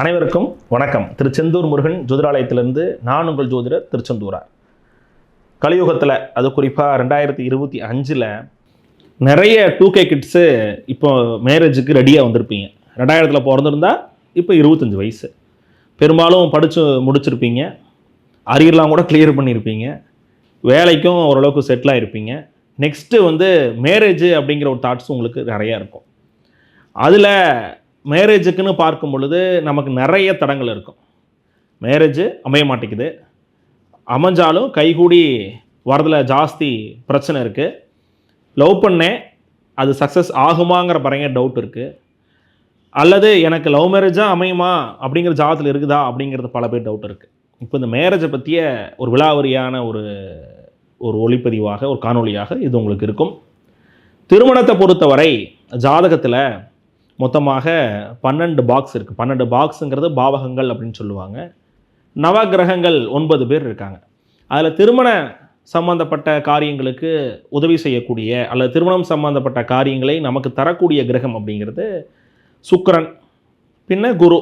அனைவருக்கும் வணக்கம். திருச்செந்தூர் முருகன் ஜோதிடாலயத்திலிருந்து நான் உங்கள் ஜோதிடர் திருச்செந்தூரார் கலியுகத்தில் அது குறிப்பாக ரெண்டாயிரத்தி இருபத்தி அஞ்சில் நிறைய டூ கே கிட்ஸு இப்போ மேரேஜுக்கு ரெடியாக வந்திருப்பீங்க. ரெண்டாயிரத்தில் பிறந்திருந்தா இப்போ இருபத்தஞ்சி வயசு. பெரும்பாலும் படித்து முடிச்சிருப்பீங்க. அரியர்லாம் கூட கிளியர் பண்ணியிருப்பீங்க வேலைக்கும் ஓரளவுக்கு செட்டில் ஆகிருப்பீங்க நெக்ஸ்ட்டு வந்து மேரேஜ் அப்படிங்கிற ஒரு தாட்ஸ் உங்களுக்கு நிறையா இருக்கும். அதில் மேரேஜுக்குன்னு பார்க்கும் பொழுது நமக்கு நிறைய தடங்கள் இருக்கும். மேரேஜ் அமைய மாட்டேங்குது. அமைஞ்சாலும் கைகூடி வரதில் ஜாஸ்தி பிரச்சனை இருக்குது லவ் பண்ணேன் அது சக்ஸஸ் ஆகுமாங்கிற பறைய டவுட் இருக்குது அல்லது எனக்கு லவ் மேரேஜாக அமையுமா அப்படிங்கிற ஜாதத்தில் இருக்குதா அப்படிங்கிறது பல பேர் டவுட் இருக்குது இப்போ இந்த மேரேஜை பற்றிய ஒரு விலாவரியான ஒரு ஒரு ஒளிப்பதிவாக ஒரு காணொலியாக இது உங்களுக்கு இருக்கும். திருமணத்தை பொறுத்தவரை ஜாதகத்தில் மொத்தமாக பன்னெண்டு பாக்ஸ் இருக்குது பன்னெண்டு பாக்ஸுங்கிறது பாவகங்கள் அப்படின்னு சொல்லுவாங்க. நவகிரகங்கள் ஒன்பது பேர் இருக்காங்க. அதில் திருமண சம்பந்தப்பட்ட காரியங்களுக்கு உதவி செய்யக்கூடிய அல்லது திருமணம் சம்பந்தப்பட்ட காரியங்களை நமக்கு தரக்கூடிய கிரகம் அப்படிங்கிறது சுக்கரன் பின்ன குரு.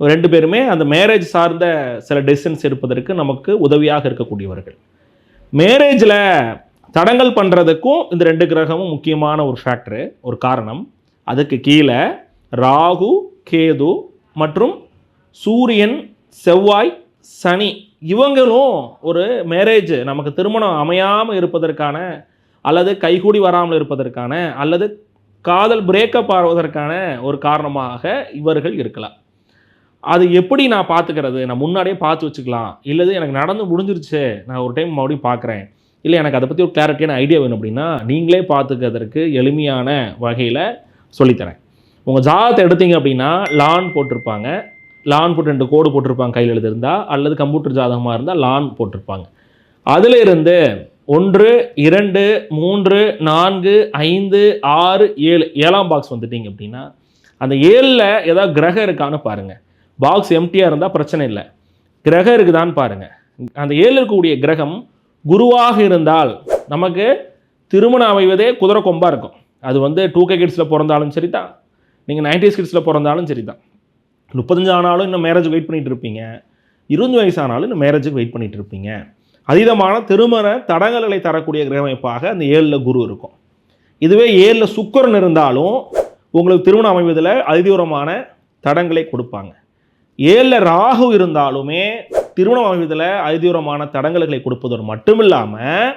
ரெண்டு பேருமே அந்த மேரேஜ் சார்ந்த சில டெசிஷன்ஸ் எடுப்பதற்கு நமக்கு உதவியாக இருக்கக்கூடியவர்கள். மேரேஜில் தடங்கல் பண்ணுறதுக்கும் இந்த ரெண்டு கிரகமும் முக்கியமான ஒரு ஃபேக்டரு ஒரு காரணம். அதுக்கு கீழே ராகு கேது மற்றும் சூரியன் செவ்வாய் சனி. இவங்களும் ஒரு மேரேஜ் நமக்கு திருமணம் அமையாமல் இருப்பதற்கான அல்லது கைகூடி வராமல் இருப்பதற்கான அல்லது காதல் பிரேக்கப் ஆவதற்கான ஒரு காரணமாக இவர்கள் இருக்கலாம். அது எப்படி நான் பார்த்துக்கிறது? நான் முன்னாடியே பார்த்து வச்சுக்கலாம். இல்லது எனக்கு நடந்து முடிஞ்சிருச்சு. நான் ஒரு டைம் மறுபடியும் பார்க்குறேன். இல்லை எனக்கு அதை பற்றி ஒரு கிளாரிட்டியான ஐடியா வேணும் அப்படின்னா நீங்களே பார்த்துக்கிறதுக்கு எளிமையான வகையில் சொல்லித்தரேன். உங்கள் ஜாதத்தை எடுத்தீங்க அப்படின்னா லான் போட்டிருப்பாங்க. லான் போட்டு ரெண்டு கோடு போட்டிருப்பாங்க கையில் எழுதிருந்தா அல்லது கம்ப்யூட்டர் ஜாதகமாக இருந்தால் லான் போட்டிருப்பாங்க. அதில் இருந்து ஒன்று இரண்டு மூன்று நான்கு ஐந்து ஆறு ஏழு ஏழாம் பாக்ஸ் வந்துட்டீங்க அப்படின்னா அந்த ஏழில் ஏதாவது கிரகம் இருக்கான்னு பாருங்கள் பாக்ஸ் எம்டியாக இருந்தால் பிரச்சனை இல்லை. கிரகம் இருக்குதான்னு பாருங்கள் அந்த ஏழில் இருக்கக்கூடிய கிரகம் குருவாக இருந்தால் நமக்கு திருமணம் அமைவதே குதிரை கொம்பாக இருக்கும். அது வந்து டூ கே கிட்ஸில் பிறந்தாலும் சரி தான் நீங்கள் நைன்டிஸ் கிட்ஸில் பிறந்தாலும் சரி தான் முப்பத்தஞ்சு ஆனாலும் இன்னும் மேரேஜ் வெயிட் பண்ணிகிட்டு இருப்பீங்க. இருபது வயசு ஆனாலும் இன்னும் மேரேஜுக்கு வெயிட் பண்ணிகிட்டு இருப்பீங்க. அதீதமான திருமண தடங்கல்களை தரக்கூடிய கிரகமைப்பாக அந்த ஏழில் குரு இருக்கும். இதுவே ஏழில் சுக்கரன் இருந்தாலும் உங்களுக்கு திருமணம் அமைவதில் அதிதீவிரமான தடங்களை கொடுப்பாங்க. ஏழில் ராகு இருந்தாலுமே திருமணம் அமைவதில் அதிதீவிரமான தடங்கல்களை கொடுப்பதோடு மட்டும் இல்லாமல்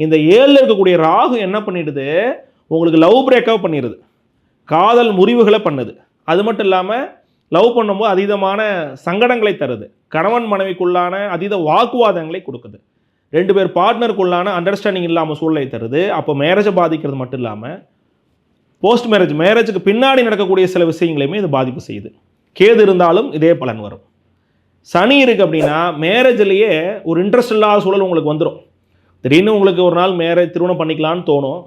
இந்த ஏழில் இருக்கக்கூடிய ராகு என்ன பண்ணிடுது? உங்களுக்கு லவ் பிரேக்கப் பண்ணிடுது காதல் முறிவுகளை பண்ணுது. அது மட்டும் இல்லாமல் லவ் பண்ணும்போது அதீதமான சங்கடங்களை தருது. கணவன் மனைவிக்குள்ளான அதீத வாக்குவாதங்களை கொடுக்குது. ரெண்டு பேர் பார்ட்னருக்குள்ளான அண்டர்ஸ்டாண்டிங் இல்லாமல் சூழ்நிலை தருது. அப்போ மேரேஜை பாதிக்கிறது மட்டும் இல்லாமல் போஸ்ட் மேரேஜ் மேரேஜுக்கு பின்னாடி நடக்கக்கூடிய சில விஷயங்களையுமே இது பாதிப்பு செய்யுது. கேது இருந்தாலும் இதே பலன் வரும். சனி இருக்குது அப்படின்னா மேரேஜ்லேயே ஒரு இன்ட்ரெஸ்ட் இல்லாத சூழல் உங்களுக்கு வந்துடும் திடீர்னு உங்களுக்கு ஒரு நாள் மேரேஜ் திருமணம் பண்ணிக்கலான்னு தோணும்.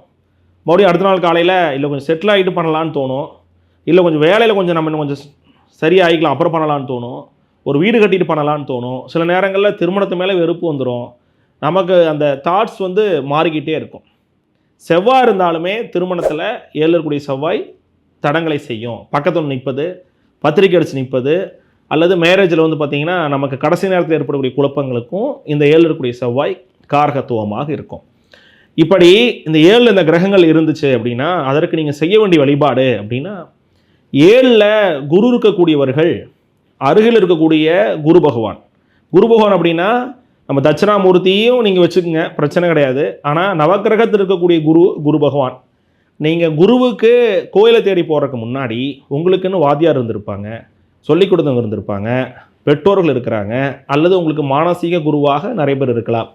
மறுபடியும் அடுத்த நாள் காலையில் இல்லை கொஞ்சம் செட்டில் ஆகிட்டு பண்ணலான்னு தோணும். இல்லை கொஞ்சம் வேலையில் கொஞ்சம் நம்ம இன்னும் கொஞ்சம் சரியாகிக்கலாம் அப்புறம் பண்ணலான்னு தோணும். ஒரு வீடு கட்டிட்டு பண்ணலான்னு தோணும். சில நேரங்களில் திருமணத்து மேலே வெறுப்பு வந்துடும் நமக்கு அந்த தாட்ஸ் வந்து மாறிக்கிட்டே இருக்கும். செவ்வாய் இருந்தாலுமே திருமணத்தில் ஏழு செவ்வாய் தடங்களை செய்யும். பக்கத்தில் நிற்பது பத்திரிக்கை அடித்து நிற்பது அல்லது மேரேஜில் வந்து பார்த்திங்கன்னா நமக்கு கடைசி நேரத்தில் ஏற்படக்கூடிய குழப்பங்களுக்கும் இந்த ஏழு இருக்கக்கூடிய செவ்வாய் காரகத்துவமாக இருக்கும். இப்படி இந்த ஏழில் இந்த கிரகங்கள் இருந்துச்சு அப்படின்னா அதற்கு நீங்கள் செய்ய வேண்டிய வழிபாடு அப்படின்னா ஏழில் குரு இருக்கக்கூடியவர்கள் அருகில் இருக்கக்கூடிய குரு பகவான். குரு பகவான் அப்படின்னா நம்ம தட்சிணாமூர்த்தியும் நீங்கள் வச்சுக்கோங்க பிரச்சனை கிடையாது. ஆனால் நவக்கிரகத்தில் இருக்கக்கூடிய குரு குரு பகவான். நீங்கள் குருவுக்கு கோயிலை தேடி போகிறதுக்கு முன்னாடி உங்களுக்குன்னு வாத்தியார் இருந்திருப்பாங்க சொல்லிக் கொடுத்தவங்க இருந்திருப்பாங்க பெற்றோர்கள் இருக்கிறாங்க அல்லது உங்களுக்கு மானசீக குருவாக நிறைய பேர் இருக்கலாம்.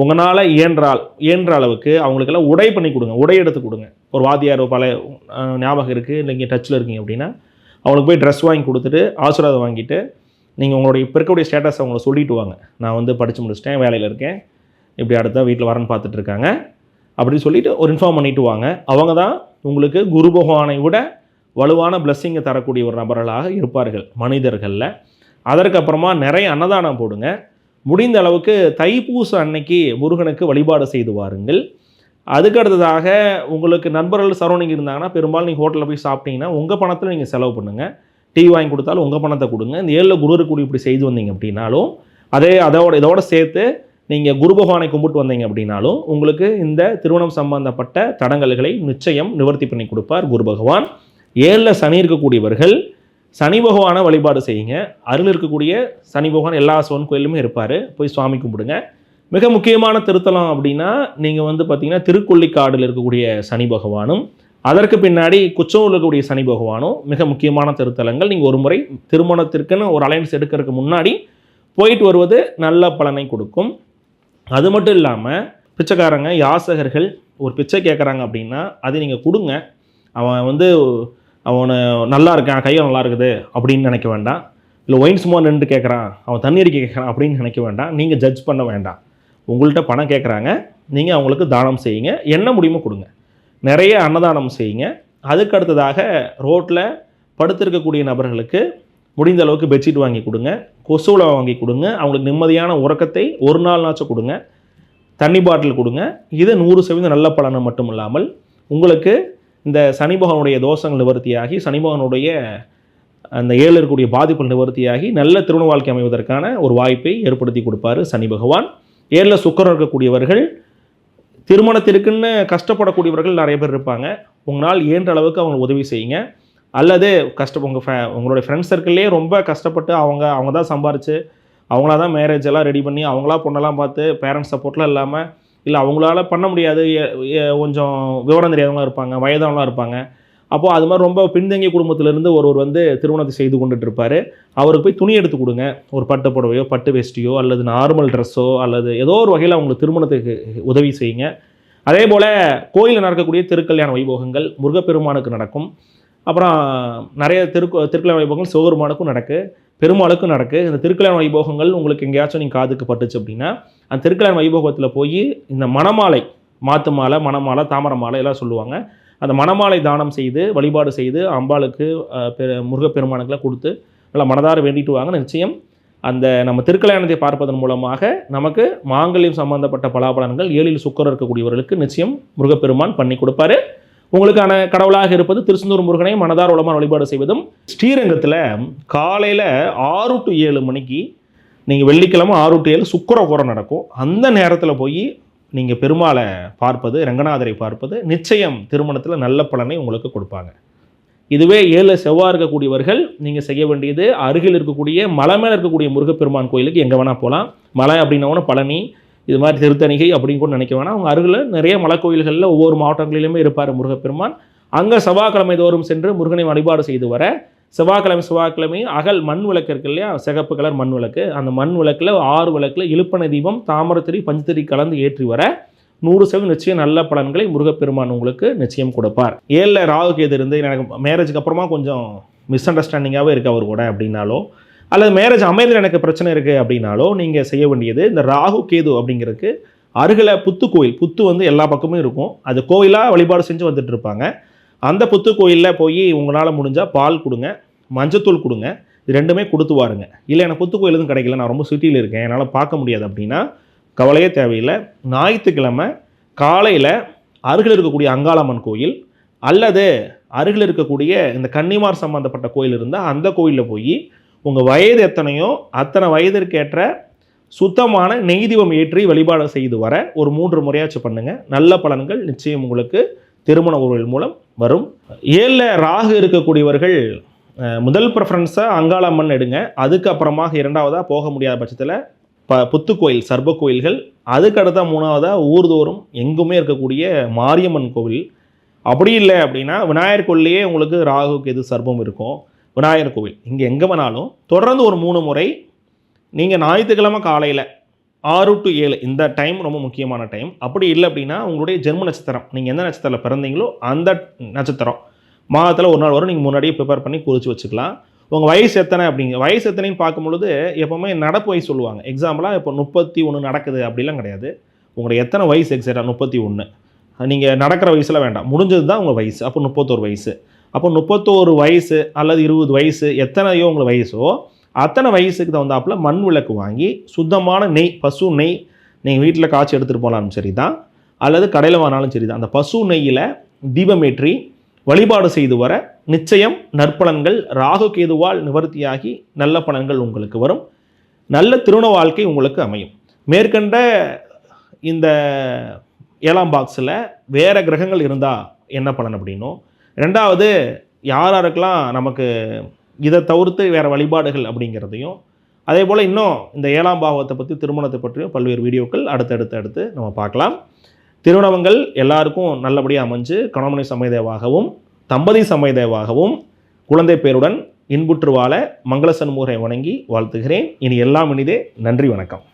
உங்களால் இயன்றால் இயன்ற அளவுக்கு அவங்களுக்கெல்லாம் உடை பண்ணி கொடுங்க. உடை எடுத்து கொடுங்க. ஒரு வாத்தியார் பல ஞாபகம் இருக்குது நீங்கள் டச்சில் இருக்கீங்க அப்படின்னா அவங்களுக்கு போய் ட்ரெஸ் வாங்கி கொடுத்துட்டு ஆசீர்வாதம் வாங்கிட்டு நீங்கள் உங்களுடைய இப்போ இருக்கக்கூடிய ஸ்டேட்டஸ் அவங்கள சொல்லிட்டு வாங்க. நான் வந்து படித்து முடிச்சிட்டேன் வேலையில் இருக்கேன். இப்படி அடுத்த வீட்டில் வரேன்னு பார்த்துட்ருக்காங்க அப்படின்னு சொல்லிட்டு ஒரு இன்ஃபார்ம் பண்ணிட்டு வாங்க. அவங்க தான் உங்களுக்கு குரு பகவானை விட வலுவான பிளஸ்ஸிங்கை தரக்கூடிய ஒரு நபர்களாக இருப்பார்கள் மனிதர்களில். அதற்கப்புறமா நிறைய அன்னதானம் போடுங்க. முடிந்த அளவுக்கு தைப்பூசம் அன்னைக்கு முருகனுக்கு வழிபாடு செய்து வாருங்கள். அதுக்கு அடுத்ததாக உங்களுக்கு நண்பர்கள் சரௌண்டிங் இருந்தாங்கன்னா பெரும்பாலும் நீங்கள் ஹோட்டலில் போய் சாப்பிட்டீங்கன்னா உங்கள் பணத்தில் நீங்கள் செலவு பண்ணுங்கள் டிவி வாங்கி கொடுத்தாலும் உங்கள் பணத்தை கொடுங்க. இந்த ஏழில் குரு இருக்கக்கூடிய இப்படி செய்து வந்தீங்க அப்படின்னாலும் அதே அதோட இதோட சேர்த்து நீங்கள் குரு பகவானை கும்பிட்டு வந்தீங்க அப்படின்னாலும் உங்களுக்கு இந்த திருமணம் சம்பந்தப்பட்ட தடங்கல்களை நிச்சயம் நிவர்த்தி பண்ணி கொடுப்பார் குரு பகவான். ஏழில் சனி இருக்கக்கூடியவர்கள் சனி பகவானை வழிபாடு செய்யுங்க. அருள் இருக்கக்கூடிய சனி பகவான் எல்லா சிவன் கோயிலுமே இருப்பார். போய் சுவாமி கும்பிடுங்க. மிக முக்கியமான திருத்தலம் அப்படின்னா நீங்கள் வந்து பார்த்தீங்கன்னா திருக்கொள்ளிக்காடில் இருக்கக்கூடிய சனி பகவானும் அதற்கு பின்னாடி குச்சவூரில் இருக்கக்கூடிய சனி பகவானும் மிக முக்கியமான திருத்தலங்கள். நீங்கள் ஒரு முறை திருமணத்திற்குன்னு ஒரு அலைன்ஸ் எடுக்கிறதுக்கு முன்னாடி போயிட்டு வருவது நல்ல பலனை கொடுக்கும். அது மட்டும் இல்லாமல் பிச்சைக்காரங்க யாசகர்கள் ஒரு பிச்சை கேட்குறாங்க அப்படின்னா அது நீங்கள் கொடுங்க. அவன் வந்து அவனை நல்லா இருக்கான் கையில் நல்லா இருக்குது அப்படின்னு நினைக்க வேண்டாம். இல்லை ஒயின் சும்மா நின்று கேட்குறான். அவன் தண்ணி அடிக்க கேட்குறான் அப்படின்னு நினைக்க வேண்டாம். நீங்கள் ஜட்ஜ் பண்ண வேண்டாம். உங்கள்கிட்ட பணம் கேட்குறாங்க. நீங்கள் அவங்களுக்கு தானம் செய்யுங்க. என்ன முடியுமோ கொடுங்க. நிறைய அன்னதானம் செய்யுங்க. அதுக்கு அடுத்ததாக ரோட்டில் படுத்திருக்கக்கூடிய நபர்களுக்கு முடிந்த அளவுக்கு பெட்ஷீட் வாங்கி கொடுங்க. கொசுவில் வாங்கி கொடுங்க. அவங்களுக்கு நிம்மதியான உறக்கத்தை ஒரு நாள்னாச்சும் கொடுங்க. தண்ணி பாட்டில் கொடுங்க. இது நூறு சதவீதம் நல்ல பலனை மட்டும் இல்லாமல் உங்களுக்கு இந்த சனி பகவானுடைய தோஷங்கள் நிவர்த்தியாகி சனி பகவானுடைய அந்த ஏழு இருக்கக்கூடிய பாதிப்புகள் நிவர்த்தியாகி நல்ல திருமண வாழ்க்கை அமைவதற்கான ஒரு வாய்ப்பை ஏற்படுத்தி கொடுப்பாரு சனி பகவான். ஏழில் சுக்கரம் இருக்கக்கூடியவர்கள் திருமணத்திற்குன்னு கஷ்டப்படக்கூடியவர்கள் நிறைய பேர் இருப்பாங்க. உங்களால் இயன்ற அளவுக்கு அவங்களுக்கு உதவி செய்யுங்க. அல்லது கஷ்ட உங்கள் ஃபே உங்களுடைய ஃப்ரெண்ட்ஸ் சர்க்கிள்லேயே ரொம்ப கஷ்டப்பட்டு அவங்க அவங்க தான் சம்பாரித்து அவங்களா தான் மேரேஜ் எல்லாம் ரெடி பண்ணி அவங்களா பொண்ணெல்லாம் பார்த்து பேரண்ட்ஸ் சப்போர்ட்லாம் இல்லாமல் இல்லை அவங்களால பண்ண முடியாது. கொஞ்சம் விவரம் தெரியாதவங்களாம் இருப்பாங்க வயதானவங்களாம் இருப்பாங்க. அப்போது அது மாதிரி ரொம்ப பின்தங்கிய குடும்பத்திலேருந்து ஒருவர் வந்து திருமணத்தை செய்து கொண்டுட்டு இருப்பார் அவருக்கு போய் துணி எடுத்து கொடுங்க. ஒரு பட்டு புடவையோ பட்டு வேஷ்டியோ அல்லது நார்மல் ட்ரெஸ்ஸோ அல்லது ஏதோ ஒரு வகையில் அவங்களுக்கு திருமணத்துக்கு உதவி செய்யுங்க. அதே போல் கோயிலில் நடக்கக்கூடிய திருக்கல்யாண வைபோகங்கள் முருகப்பெருமானுக்கு நடக்கும். அப்புறம் நிறைய திருக்கு திருக்கல்யாண வைபோகங்கள் சிவபெருமானுக்கும் நடக்கு பெருமாளுக்கும் நடக்கு. இந்த திருக்கல்யாண வைபோகங்கள் உங்களுக்கு எங்கேயாச்சும் நீங்கள் காதுக்கு பட்டுச்சு அப்படின்னா அந்த திருக்கல்யாண வைபோகத்தில் போய் இந்த மணமாலை மாத்து மாலை மணமாலை தாமரை மாலை எல்லாம் சொல்லுவாங்க. அந்த மணமாலை தானம் செய்து வழிபாடு செய்து அம்பாளுக்கு பெரு- முருகப்பெருமானுக்கெல்லாம் கொடுத்து நல்லா மனதார வேண்டிட்டு வாங்க. நிச்சயம் அந்த நம்ம திருக்கல்யாணத்தை பார்ப்பதன் மூலமாக நமக்கு மாங்கல்யம் சம்பந்தப்பட்ட பலாபலன்கள் ஏழில் சுக்கரம் இருக்கக்கூடியவர்களுக்கு நிச்சயம் முருகப்பெருமான் பண்ணி கொடுப்பாரு. உங்களுக்கான கடவுளாக இருப்பது திருச்செந்தூர் முருகனை மனதார் உளமான வழிபாடு செய்வதும் ஸ்ரீரங்கத்தில் காலையில் ஆறு டு ஏழு மணிக்கு நீங்கள் வெள்ளிக்கிழமை ஆறு டு ஏழு சுக்கரகோரம் நடக்கும். அந்த நேரத்தில் போய் நீங்கள் பெருமாளை பார்ப்பது ரங்கநாதரை பார்ப்பது நிச்சயம் திருமணத்தில் நல்ல பலனை உங்களுக்கு கொடுப்பாங்க. இதுவே ஏழு செவ்வாய் இருக்கக்கூடியவர்கள் நீங்கள் செய்ய வேண்டியது அருகில் இருக்கக்கூடிய மலை மேலே இருக்கக்கூடிய முருகப்பெருமான் கோயிலுக்கு எங்கே வேணால் போகலாம் மலை அப்படின்னா பழனி இது மாதிரி திருத்தணிகை அப்படின்னு கூட நினைக்க வேணாம். அவங்க அருகில் நிறைய மலை கோயில்களில் ஒவ்வொரு மாவட்டங்களிலுமே இருப்பார் முருகப்பெருமான். அங்கே செவ்வாய்க்கிழமை தோறும் சென்று முருகனை வழிபாடு செய்து வர செவ்வாய்க்கிழமை செவ்வாய்க்கிழமை அகல் மண் விளக்கு இருக்கு இல்லையா? சிகப்பு கலர் மண் விளக்கு. அந்த மண் விளக்கில் ஆறு விளக்கில் இழுப்பனை தீபம் தாமரத்திரி பஞ்சத்திரி கலந்து ஏற்றி வர நூறு சதவீதம் நிச்சயம் நல்ல பலன்களை முருகப்பெருமான் உங்களுக்கு நிச்சயம் கொடுப்பார். ஏழில் ராகு கேது இருந்து எனக்கு மேரேஜுக்கு அப்புறமா கொஞ்சம் மிஸ் அண்டர்ஸ்டாண்டிங்காகவே இருக்கு அவர் கூட அப்படின்னாலும் அல்லது மேரேஜ் அமைதியில் எனக்கு பிரச்சனை இருக்குது அப்படின்னாலோ நீங்கள் செய்ய வேண்டியது இந்த ராகு கேது அப்படிங்கிறதுக்கு அருகில் புத்து கோயில். புத்து வந்து எல்லா பக்கமும் இருக்கும். அது கோயிலாக வழிபாடு செஞ்சு வந்துட்டு இருப்பாங்க. அந்த புத்து கோயிலில் போய் உங்களால் முடிஞ்சால் பால் கொடுங்க மஞ்சத்தூள் கொடுங்க இது ரெண்டுமே கொடுத்து வாருங்க. இல்லை எனக்கு புத்து கோயில் எதுவும் கிடைக்கல நான் ரொம்ப சிட்டியில் இருக்கேன் என்னால் பார்க்க முடியாது அப்படின்னா கவலையே தேவையில்லை. ஞாயிற்றுக்கிழமை காலையில் அருகில் இருக்கக்கூடிய அங்காளம்மன் கோயில் அல்லது அருகில் இருக்கக்கூடிய இந்த கன்னிமார் சம்பந்தப்பட்ட கோயில் இருந்தால் அந்த கோயிலில் போய் உங்கள் வயது எத்தனையோ அத்தனை வயதிற்கேற்ற சுத்தமான நெய் தீபம் ஏற்றி வழிபாடு செய்து வர ஒரு மூன்று முறையாச்சும் பண்ணுங்கள் நல்ல பலன்கள் நிச்சயம் உங்களுக்கு திருமண உறவுகள் மூலம் வரும். ஏழில் ராகு இருக்கக்கூடியவர்கள் முதல் ப்ரிஃபரன்ஸை அங்காளம்மன் எடுங்க. அதுக்கப்புறமாக இரண்டாவதாக போக முடியாத பட்சத்தில் ப புத்துக்கோயில் சர்ப கோயில்கள் அதுக்கு அடுத்த மூணாவதாக ஊர்தோறும் எங்குமே இருக்கக்கூடிய மாரியம்மன் கோவில். அப்படி இல்லை அப்படின்னா விநாயகர் கோயிலேயே உங்களுக்கு ராகு எது சர்பம் இருக்கும் விநாயகர் கோவில். இங்கே எங்கே வேணாலும் தொடர்ந்து ஒரு மூணு முறை நீங்கள் ஞாயிற்றுக்கிழமை காலையில் ஆறு டு ஏழு இந்த டைம் ரொம்ப முக்கியமான டைம் அப்படி இல்லை அப்படின்னா உங்களுடைய ஜென்ம நட்சத்திரம். நீங்கள் எந்த நட்சத்திரத்தில் பிறந்தீங்களோ அந்த நட்சத்திரம். மாதத்தில் ஒரு நாள் வரும். நீங்கள் முன்னாடியே ப்ரிப்பேர் பண்ணி குறித்து வச்சுக்கலாம். உங்கள் வயசு எத்தனை அப்படிங்க வயசு எத்தனைன்னு பார்க்கும்பொழுது எப்போவுமே நடப்பு வயசு சொல்லுவாங்க. எக்ஸாம்பிளாக இப்போ முப்பத்தி ஒன்று நடக்குது அப்படிலாம் கிடையாது. உங்களுடைய எத்தனை வயசு எக்ஸாக்டாக முப்பத்தி ஒன்று நீங்கள் நடக்கிற வயசில் வேண்டாம். முடிஞ்சது தான் உங்கள் வயசு. அப்போ முப்பத்தோரு வயசு. அப்போ முப்பத்தோரு வயசு அல்லது இருபது வயசு எத்தனையோ உங்கள் வயசோ அத்தனை வயசுக்கு தகுந்தாப்புல மண் விளக்கு வாங்கி சுத்தமான நெய் பசு நெய் நீங்கள் வீட்டில் காய்ச்சி எடுத்துகிட்டு போனாலும் சரி தான் அல்லது கடையில் வாங்கினாலும் சரி தான் அந்த பசு நெய்யில் தீபமேற்றி வழிபாடு செய்து வர நிச்சயம் நற்பலன்கள் ராகு கேதுவால் நிவர்த்தியாகி நல்ல பலன்கள் உங்களுக்கு வரும். நல்ல திருமண வாழ்க்கை உங்களுக்கு அமையும். மேற்கண்ட இந்த ஏழாம் பாக்ஸில் வேறு கிரகங்கள் இருந்தால் என்ன பலன் அப்படின்னும் ரெண்டாவது யார் யாருக்கெல்லாம் நமக்கு இதை தவிர்த்து வேறு வழிபாடுகள் அப்படிங்கிறதையும் அதே போல் இன்னும் இந்த ஏழாம் பாவத்தை பற்றி திருமணத்தை பற்றியும் பல்வேறு வீடியோக்கள் அடுத்தடுத்து அடுத்து நம்ம பார்க்கலாம். திருமணங்கள் எல்லாருக்கும் நல்லபடியாக அமைஞ்சு கணவனை சமயதேவாகவும் தம்பதி சமயதேவாகவும் குழந்தை பேருடன் இன்புற்று வாழ மங்கள சண்முகரை வணங்கி வாழ்த்துகிறேன். இனி எல்லாம் இனிதே நன்றி வணக்கம்.